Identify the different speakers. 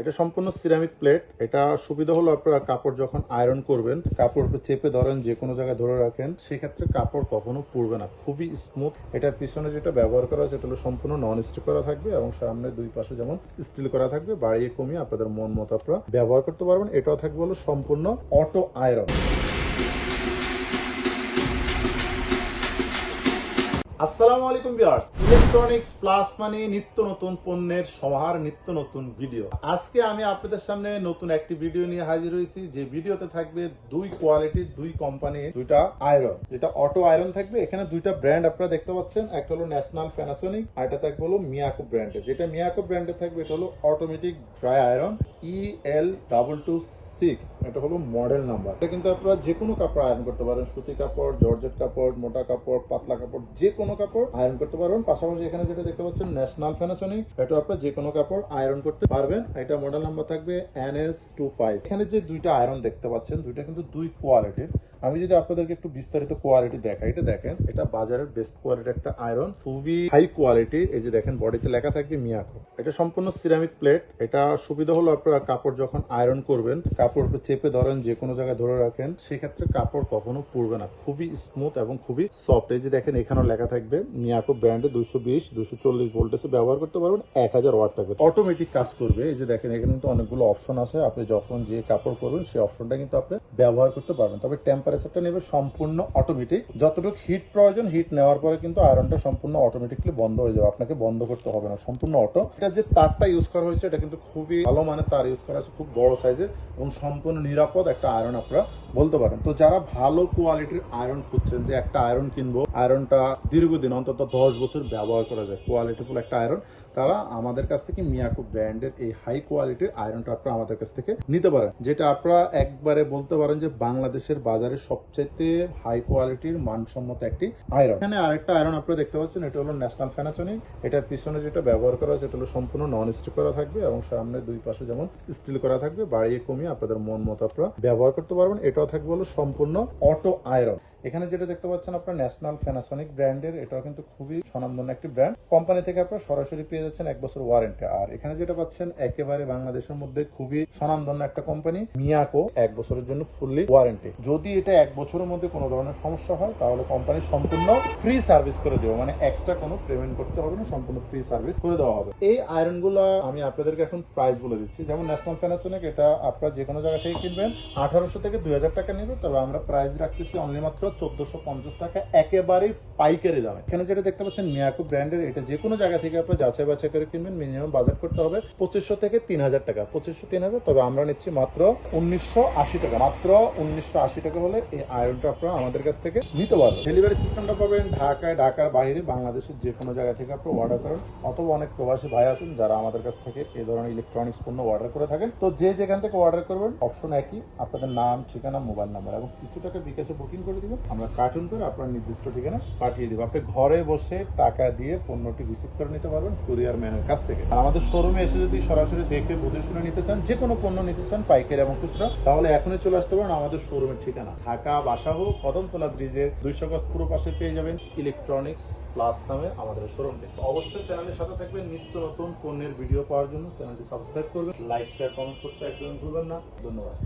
Speaker 1: এটা সম্পূর্ণ ceramic plate এটা সুবিধা হলো আপনারা কাপড় যখন আয়রন করবেন, কাপড় চেপে ধরেন, যে কোনো জায়গায় ধরে রাখেন, সেক্ষেত্রে কাপড় কখনো পুড়বে না। খুবই স্মুথ এটার পিছনে যেটা ব্যবহার করা এটা হলো সম্পূর্ণ নন স্টিক করা থাকবে এবং সামনে দুই পাশে যেমন স্টিল করা থাকবে, বাড়িয়ে কমিয়ে আপনাদের মন মতো আপনারা ব্যবহার করতে পারবেন। এটাও থাকবে হলো সম্পূর্ণ অটো আয়রন আসসালামু আলাইকুম ভিউয়ার্স। ইলেকট্রনিক্স প্লাস মানে নিত্য নতুন পণ্যের সমাহার, নিত্য নতুন ভিডিও। আজকে আমি আপনাদের সামনে নতুন একটি ভিডিও নিয়ে হাজির হয়েছি। যে ভিডিওতে থাকবে দুই কোয়ালিটির দুই কোম্পানির দুইটা আয়রন যেটা অটো আয়রন থাকবে, এখানে দুইটা ব্র্যান্ড আপনারা দেখতে পাচ্ছেন। একটা হলো ন্যাশনাল প্যানাসোনিক আর এটা থাকবে হলো মিয়াকো ব্র্যান্ডের যেটা মিয়াকো ব্র্যান্ডের থাকবে, এটা হলো automatic dry iron E L double two six এটা হলো মডেল নাম্বার এটা কিন্তু আপনারা যে কোনো কাপড় আয়রন করতে পারেন। সুতি কাপড়, জর্জেট কাপড়, মোটা কাপড়, পাতলা কাপড় যে কোনো কাপড় আয়রন করতে পারবেন। পাশাপাশি এখানে যেটা দেখতে পাচ্ছেন ন্যাশনাল ফ্যানাসনিক এটা আপনার যে কোনো কাপড় আয়রন করতে পারবেন। এটা মডেল নাম্বার থাকবে এন এস টু ফাইভ এখানে যে দুইটা আয়রন দেখতে পাচ্ছেন, দুইটা কিন্তু দুই কোয়ালিটির আমি যদি আপনাদেরকে একটু বিস্তারিত কোয়ালিটি দেখাই, এটা দেখেন, এটা বাজারের বেস্ট কোয়ালিটি একটা আয়রন খুবই হাই কোয়ালিটি এই যে দেখেন বডিতে লেখা থাকবে মিয়াকো। এটা সম্পূর্ণ সিরামিক প্লেট এটা সুবিধা হলো আপনারা কাপড় যখন আয়রন করবেন, কাপড় চেপে ধরেন, যে কোনো জায়গায় ধরে রাখেন, সেক্ষেত্রে কাপড় কখনো পুড়বে না। খুবই স্মুথ এবং খুবই সফট এই যে দেখেন, এখানেও লেখা থাকবে, মিয়াকো ব্র্যান্ডে দুইশো বিশ দুশো চল্লিশ ভোল্টেজে ব্যবহার করতে পারবেন, এক হাজার ওয়াট থাকবে। অটোমেটিক কাজ করবে। এই যে দেখেন, এখানে কিন্তু অনেকগুলো অপশন আছে। আপনি যখন যে কাপড় করবেন, সেই অপশনটা কিন্তু আপনি ব্যবহার করতে পারবেন। তবে টেম্পারেচারটা নেবে সম্পূর্ণ অটোমেটিক যতটুকু হিট প্রয়োজন হিট নেওয়ার পরে কিন্তু আয়রনটা সম্পূর্ণ অটোমেটিকলি বন্ধ হয়ে যাবে। আপনাকে বন্ধ করতে হবে না, সম্পূর্ণ অটো এটা যে তারটা ইউজ করা হয়েছে, এটা কিন্তু খুবই ভালো মানে তার ইউজ করা আছে, খুব বড় সাইজের এবং সম্পূর্ণ নিরাপদ একটা আয়রন আপনারা বলতে পারেন। তো যারা ভালো কোয়ালিটির আয়রন খুঁজছেন, যে একটা আয়রন কিনবো আয়রনটা দীর্ঘদিন, অন্তত দশ বছর ব্যবহার করা যায় কোয়ালিটিফুল একটা আয়রন তারা আমাদের কাছ থেকে মিয়াকো ব্র্যান্ডের এই হাই কোয়ালিটির আয়রনটা আপনারা আমাদের কাছ থেকে নিতে পারেন। যেটা আপনারা একবারে বলতে পারেন যে বাংলাদেশের বাজারে সবচাইতে হাই কোয়ালিটির মানসম্মত একটি আয়রন এখানে আরেকটা আয়রন আপনারা দেখতে পাচ্ছেন, এটা হলো ন্যাশনাল ফ্যানাসনিক এটার পিছনে যেটা ব্যবহার করা হয়েছে এটা হলো সম্পূর্ণ নন স্টিক করা থাকবে এবং সামনে দুই পাশে যেমন স্টিল করা থাকবে, বাড়িয়ে কমিয়ে আপনাদের মন মতো আপনারা ব্যবহার করতে পারবেন। এটাও থাকবে হলো সম্পূর্ণ অটো আয়রন। এখানে যেটা দেখতে পাচ্ছেন আপনার ন্যাশনাল ফ্যানাসনিক ব্র্যান্ডের এটাও কিন্তু খুবই স্বনামধন্য একটি ব্র্যান্ড কোম্পানি থেকে আপনার সরাসরি পেয়ে যাচ্ছেন এক বছর ওয়ারেন্টি আর এখানে যেটা পাচ্ছেন, একেবারে বাংলাদেশের মধ্যে খুবই স্বনামধন্য একটা কোম্পানি মিয়াকো এক বছরের জন্য ফুললি ওয়ারেন্টি যদি এটা এক বছরের মধ্যে কোনো ধরনের সমস্যা হয়, তাহলে কোম্পানি সম্পূর্ণ ফ্রি সার্ভিস করে দেবে। মানে এক্সট্রা কোনো পেমেন্ট করতে হবে না, সম্পূর্ণ ফ্রি সার্ভিস করে দেওয়া হবে। এই আয়রন আমি আপনাদেরকে এখন প্রাইস বলে দিচ্ছি। যেমন ন্যাশনাল ফ্যানাসনিক এটা আপনারা যে কোনো জায়গা থেকে কিনবেন, আঠারোশো থেকে দুই হাজার টাকা নেবে। তবে আমরা প্রাইস রাখতেছি অনলি মাত্র চোদ্দশো পঞ্চাশ টাকা একেবারেই পাইকারি দামে। এখানে যেটা দেখতে পাচ্ছেন, মিয়াকো ব্র্যান্ডের এটা যে কোনো জায়গা থেকে আপনার যাচাই বাছাই করে কিনবেন, মিনিমাম বাজেট করতে হবে পঁচিশশো থেকে তিন হাজার টাকা। পঁচিশশো, তিন হাজার, তবে আমরা নিচ্ছি মাত্র উনিশশো আশি টাকা। মাত্র উনিশশো আশি টাকা হলে এই আয়রনটা আপনারা আমাদের কাছ থেকে নিতে পারবেন। ডেলিভারি সিস্টেমটা পাবেন ঢাকায়, ঢাকার বাইরে, বাংলাদেশের যে কোনো জায়গা থেকে আপনি অর্ডার করেন। অথবা অনেক প্রবাসী ভাই আসুন যারা আমাদের কাছ থেকে এই ধরনের ইলেকট্রনিক্স পণ্য অর্ডার করে থাকেন। তো যে যেখান থেকে অর্ডার করবেন অপশন একই, আপনাদের নাম, ঠিকানা মোবাইল নাম্বার এবং কিছু টাকা বিকাশে বুকিং করে দিবেন। আমরা কার্টুন করে আপনার নির্দিষ্ট ঠিকানা পাঠিয়ে দেবো। আপনি ঘরে বসে টাকা দিয়ে পণ্যটি রিসিভ করে নিতে পারবেন কুরিয়ার ম্যানের কাছ থেকে। আর আমাদের শোরুমে এসে যদি সরাসরি দেখে, বুঝে শুনে নিতে চান, যে কোনো পণ্য নিতে চান, পাইকারি এবং খুচরা, তাহলে এখনই চলে আসতে পারেন আমাদের শোরুমের ঠিকানা। ঢাকা বাসাহো কদমতলা ব্রিজের দুইশো গজ পুরো পাশে পেয়ে যাবেন ইলেকট্রনিক্স প্লাস নামে আমাদের শোরুমটি অবশ্যই চ্যানেলের সাথে থাকবেন, নিত্য নতুন পণ্যের ভিডিও পাওয়ার জন্য চ্যানেলটি সাবস্ক্রাইব করবেন লাইক শেয়ার কমেন্টস করতে একদম ভুলবেন না। ধন্যবাদ।